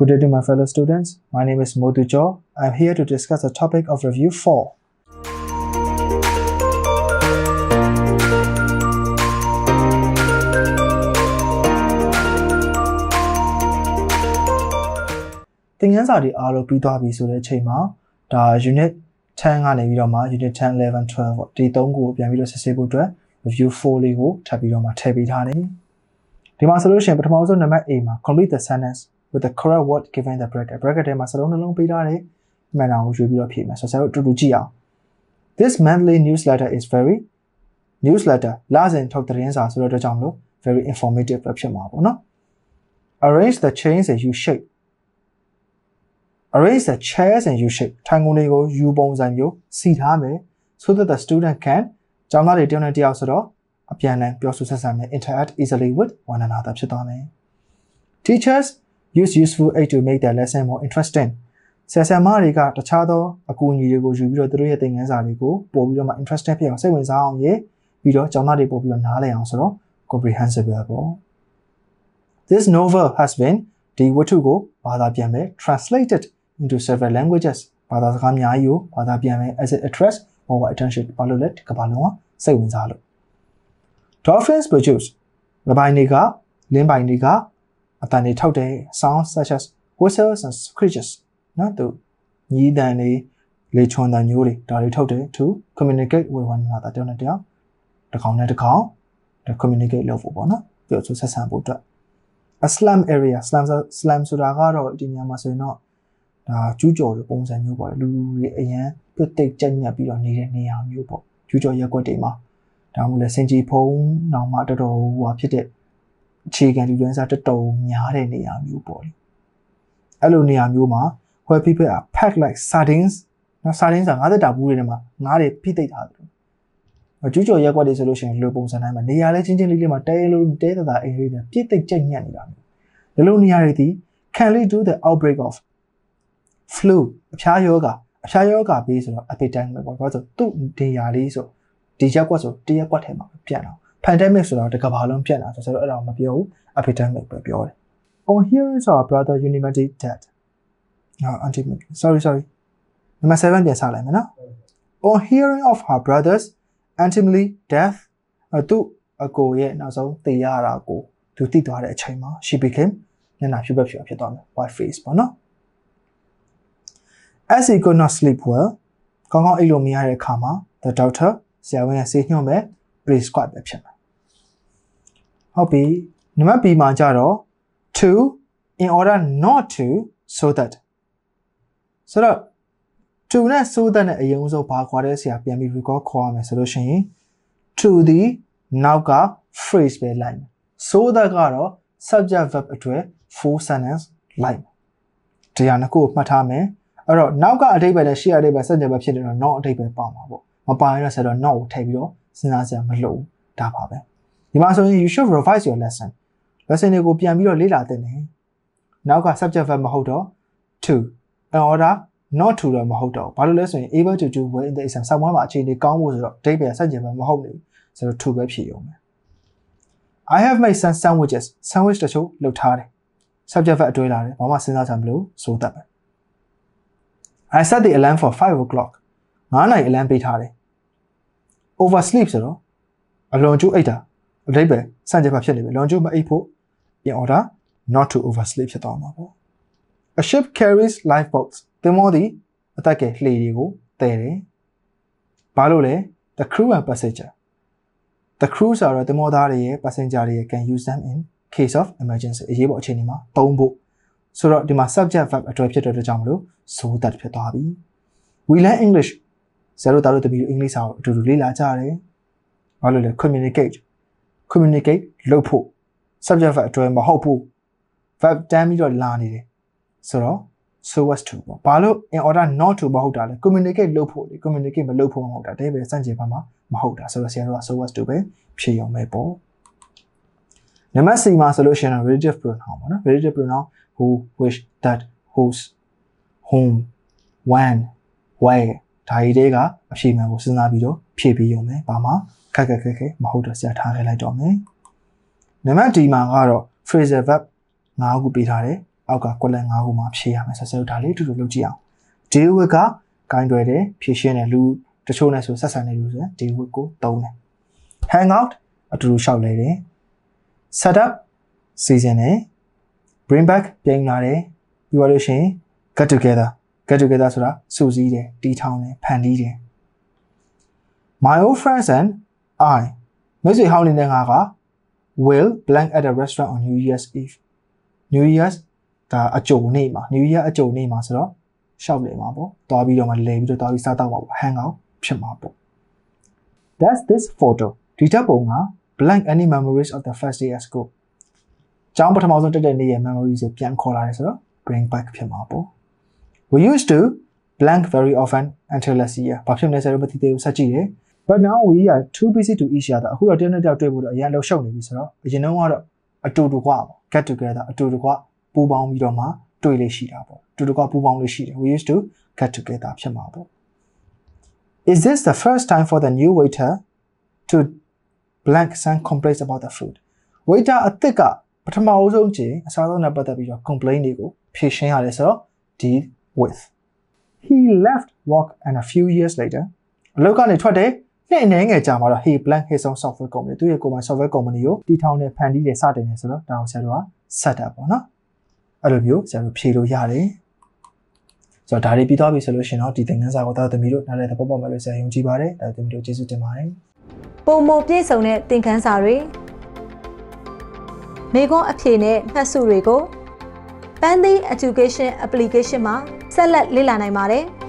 Good day to my fellow students. My name is Modu Cho. I'm here to discuss the topic of review 4. ။သင်ခန်းစာတွေအားလုံးပြီးသွားပြီဆိုတဲ့အချိန်မှာဒါ unit 10ကနေပြီးတော့မှ unit 10 11 12ပေါ့ဒီ3ခုကိုပြန်ပြီးတော့စစ်ဆေးဖို့အတွက် review 4လေးကိုထပ်ပြီးတော့မှထည့်ပေးထားတယ်။ဒီမှာဆိုလို့ရှိရင်ပထမဆုံးနံပါတ် A မှာ complete the sentence with the correct word given in the bracket bracket ထဲမှာစလုံးနှလုံးပေးထားတယ်မှန်တာကိုရွေးပြီးတော့ဖြည့်မယ်ဆိုတော့ဆရာတို့အတူတူကြည့်အောင် This monthly newsletter is very newsletter လာစဉ်ထုတ်သတင်းစာဆိုတဲ့အတွက်ကြောင့်မလို့ very informative ပဲဖြစ်မှာပေါ့နော် Arrange the chains and U shape Arrange the chairs and U shape ထိုင်ကုန်တွေကို U ပုံစံမျိုးစီထားမယ် so that the student can ကျောင်းသားတွေတယောက်နဲ့တယောက်ဆိုတော့အပြန်အလှန်ပြောဆိုဆက်ဆံမယ် interact easily with one another ဖြစ်သွားမယ် Teachers use useful aid to make their lesson more interesting ဆရာဆရာမတွေကတခြားသောအကူအညီတွေကိုယူပြီးတော့သူတို့ရဲ့သင်ခန်းစာတွေကိုပို့ပြီးတော့မှ interesting ဖြစ်အောင်စိတ်ဝင်စားအောင်ရေးပြီးတော့ကျောင်းသားတွေပို့ပြီးတော့နားလည်အောင်ဆိုတော့ comprehensible ပေါ့ This novel has been ဒီဝတ္ထုကိုဘာသာပြန်မယ် translated into several languages ဘာသာစကားအများကြီးကိုဘာသာပြန်မယ် as it attracts more attention ဘာလို့လဲဒီကမ္ဘာလုံးကစိတ်ဝင်စားလို့ Dolphins produce လပိုင်းတွေကလင်းပိုင်တွေက အတန်တွေထုတ်တယ် sounds such as whistles and screeches နော်သူညီးတန်တွေလေချွန်တန်မျိုးတွေဒါတွေထုတ်တယ် to communicate with one another တယောက်နဲ့တယောက်တစ်ကောင်နဲ့တစ်ကောင်ဒါ communicate လုပ်ဖို့ပေါ့နော်ပြောဆိုဆက်ဆံဖို့အတွက် a slum area slum slum ဆိုတာကတော့ဒီနေရာမှာဆိုရင်တော့ဒါကျူးကျော်လိုပုံစံမျိုးပေါ့လေလူလူတွေအရန်ပြတ်တိတ်ကြက်ညက်ပြီးတော့နေတဲ့နေရာမျိုးပေါ့ကျူးကျော်ရက်ွက်တွေမှာဒါမှမဟုတ်လဲစင်ကြီးဖုံးနောင်မှတော်တော်ဟိုဟာဖြစ်တဲ့ အခြေခံလူရင်းစားတော်တော်များတဲ့နေရာမျိုးပေါ့လေအဲ့လိုနေရာမျိုးမှာ where people are packed like sardines နော် sardines ကငါးသက်တာဘူးတွေထဲမှာငါးတွေဖိသိပ်ထားတယ်ကျူးကျော်ရက်ွက်တွေဆိုလို့ရှိရင်လူပုံစံတိုင်းမှာနေရာလဲချင်းချင်းလေးလေးမှာတဲလို့တဲတတာအိမ်လေးနဲ့ပြည့်သိပ်ကြက်ညက်နေတာမျိုးဒီလိုနေရာတွေဒီ can lead to the outbreak of flu အဖျားယောဂအဖျားယောဂဘေးဆိုတော့ epidemic ပဲပေါ့ဘာလို့ဆိုသူ့နေရာလေးဆိုဒီရက်ကွက်ဆိုတရက်ကွက်ထဲမှာပြန့်အောင် pandemic ဆိုတော့တကဘာလုံးပြန့်တာဆိုတော့အဲ့ဒါမပြောဘူး epidemic ပဲပြောတယ် on hearing our brother unimity dead no anti sorry sorry နံပါတ်7ပြန်စလိုက်မယ်နော် on hearing of her brothers ultimately death အသူအကိုရဲ့နောက်ဆုံးသေရတာကိုသူသိသွားတဲ့အချိန်မှာ she became ညနာဖြူပဲဖြူဖြစ်သွားမယ် white face ပေါ့နော် as he could not sleep well ကောင်းကောင်းအိပ်လို့မရတဲ့အခါမှာ the doctor ဆရာဝန်ကဆေးညွှန်မဲ့ prescribe ပဲဖြစ်မှာ ဟုတ်ပြီနံပါတ် B မှာကြတော့ to in order not to so that ဆိုတော့ to နဲ့ so that နဲ့အရင်ဆုံးဘာခွာတဲ့ဆရာပြန်ပြီး record ခေါ်ရမယ်ဆိုလို့ရှိရင် to ဒီနောက်က phrase ပဲလိုက်မယ် so that ကတော့ subject verb အတွက် full sentence လိုက်မယ်တရားနှစ်ခုကိုမှတ်ထားမယ်အဲ့တော့နောက်ကအတိတ်ပဲနဲ့ရှေ့အတိတ်ပဲစัจ java ဖြစ်တယ်တော့ not အတိတ်ပဲပါမှာပေါ့မပါရင်တော့ဆက်တော့ not ကိုထည့်ပြီးတော့စဉ်းစားစရာမလိုဘူးဒါပါပဲ ဒီမှာဆိုရင် you should revise your lesson lesson တွေကိုပြန်ပြီးတော့လေ့လာသင့်တယ်နောက်က subject verb မဟုတ်တော့ to in order not to တော့မဟုတ်တော့ဘာလို့လဲဆိုရင် able to do well in the exam ဆောင်းဝါးမှာအခြေအနေကောင်းဖို့ဆိုတော့အတိတ်ပဲစัจ java မဟုတ်နေဆိုတော့ to ပဲဖြည့်ရုံပဲ I have made some sandwiches sandwich တချို့လုပ်ထားတယ် subject verb အတွဲလာတယ်ဘာမှစဉ်းစားချင်မလို့ဆိုတတ်ပဲ I set the alarm for 5 o'clock 9နာရီ alarm ပေးထားတယ် oversleep ဆိုတော့အလွန်ကျူးအိတ်တာ အတိတ်ပဲစံကြပါဖြစ်နေပြီလွန်ကျူးမအိတ်ဖို့ in order not to oversleep ဖြစ်သွားမှာပေါ့ A ship carries lifeboats သင်္ဘောသည်အသက်ကလှေတွေကိုတည်တယ်ဘာလို့လဲ the crew and passenger the crew ဆိုတော့သင်္ဘောသားတွေရဲ့ passenger တွေရဲ့ can use them in case of emergency အရေးပေါ်အခြေအနေမှာသုံးဖို့ဆိုတော့ဒီမှာ subject verb အတွဲဖြစ်တဲ့အတွက်ကြောင့်မလို့ so that ဖြစ်သွားပြီ we learn english ဆရာတို့သားတို့တပီအင်္ဂလိပ်စာကိုအတူတူလေ့လာကြရတယ်ဘာလို့လဲ communicate communicate လုပ်ဖို့ subject verb အတွဲမဟုတ်ဘူး verb တန်းပြီးတော့လာနေတယ်ဆိုတော့ so as to ပေါ့ဘာလို့ in order not to မဟုတ်တာလဲ communicate လုပ်ဖို့လေ communicate မလုပ်ဖို့မဟုတ်တာတဲ့ပဲစန့်ကျင်ပါမှာမဟုတ်တာဆိုတော့ဆရာတို့က so as to ပဲဖြေရုံပဲပေါ့နံပါတ် C မှာဆိုလို့ရှိရင် relative pronoun ပေါ့နော် relative pronoun who which that whose whom when where ဒါတွေတဲကအဖြေမှန်ကိုစဉ်းစားပြီးတော့ဖြည့်ပြီးရုံပဲဘာမှခက်ခက်ခက်ခက်မဟုတ်တော့ဆရာထားခဲ့လိုက်တော့မယ်နံပါတ် D မှာကတော့ phrasal verb ၅ခုပေးထားတယ်အောက်ကကွက်လက်၅ခုမှာဖြည့်ရမယ်ဆိုတော့ဒါလေးအတူတူလုပ်ကြည့်အောင် deal with ကဂိုင်းတွယ်တယ်ဖြည့်ရှင်းတယ်လူတချို့နဲ့ဆိုဆက်ဆံနေလို့ဆိုရင် deal with ကိုသုံးတယ် hang out အတူတူရှောက်လဲတယ် set up စီစဉ်တယ် bring back ပြင်လာတယ်ပြီးတော့လို့ရှိရင် get together get together ဆိုတာစုစည်းတယ်တီးထောင်တယ်ဖန်တီးတယ် my old friends and I မိတ်ဆွေဟောင်းနေတဲ့ငါက will blank at a restaurant on New Year's Eve New Year's ဒါအကြိုနေ့မှာ New Year အကြိုနေ့မှာဆိုတော့ရှောက်လေမှာပေါ့တွားပြီးတော့မှလဲပြီးတော့တွားပြီးစားတော့မှာပေါ့ hang out ဖြစ်မှာပေါ့ That's this photo ဒီဓာတ်ပုံက blank any memories of the first day at school ကျောင်းပထမဆုံးတက်တဲ့နေ့ရဲ့ memories ကိုပြန်ခေါ်လာတယ်ဆိုတော့ bring back ဖြစ်မှာပေါ့ We used to blank very often until last year ဘာဖြစ်မလဲဆိုတော့မသိသေးဘူးစက်ကြည့်တယ် but now we are too busy to each other အခုတော့တယောက်နဲ့တယောက်တွေ့ဖို့တော့အရင်လောက်ရှုပ်နေပြီဆိုတော့အရင်တုန်းကတော့အတူတူကွာပေါ့ get together အတူတူကွာပူးပေါင်းပြီးတော့မှတွေ့လေရှိတာပေါ့အတူတူကွာပူးပေါင်းလို့ရှိတယ် we used to get together ဖြစ်မှာပေါ့ Is this the first time for the new waiter to blank some complaints about the food waiter အသစ်ကပထမအဦးဆုံးချိန်အစားအသောက်နဲ့ပတ်သက်ပြီးတော့ complaint တွေကိုဖြေရှင်းရတယ်ဆိုတော့ deal with he left work and a few years later အလုပ်ကနေထွက်တယ်နှစ်အနည်းငယ်ကြာမှာတော့ he blank his own software company သူ့ရဲ့ကိုယ်ပိုင် software company ကိုတည်ထောင်တယ်ဖန်တီးတယ်စတင်တယ်ဆိုတော့ဒါကိုဆရာတို့က set up ပေါ့နော်အဲ့လိုမျိုးဆရာတို့ဖြေလို့ရတယ်ဆိုတော့ဒါတွေပြီးသွားပြီဆိုလို့ရှိရင်တော့ဒီသင်ခန်းစာကိုသားသမီးတို့နားလည်သဘောပေါက်မယ်လို့ဆရာယုံကြည်ပါတယ်ဒါသမီးတို့ကျေးဇူးတင်ပါတယ်ပုံမပြည့်စုံတဲ့သင်ခန်းစာတွေမိခွန်းအဖြေနဲ့မှတ်စုတွေကို Pandy Education Application မှာ ဆက်လက်လေ့လာနိုင်ပါတယ်။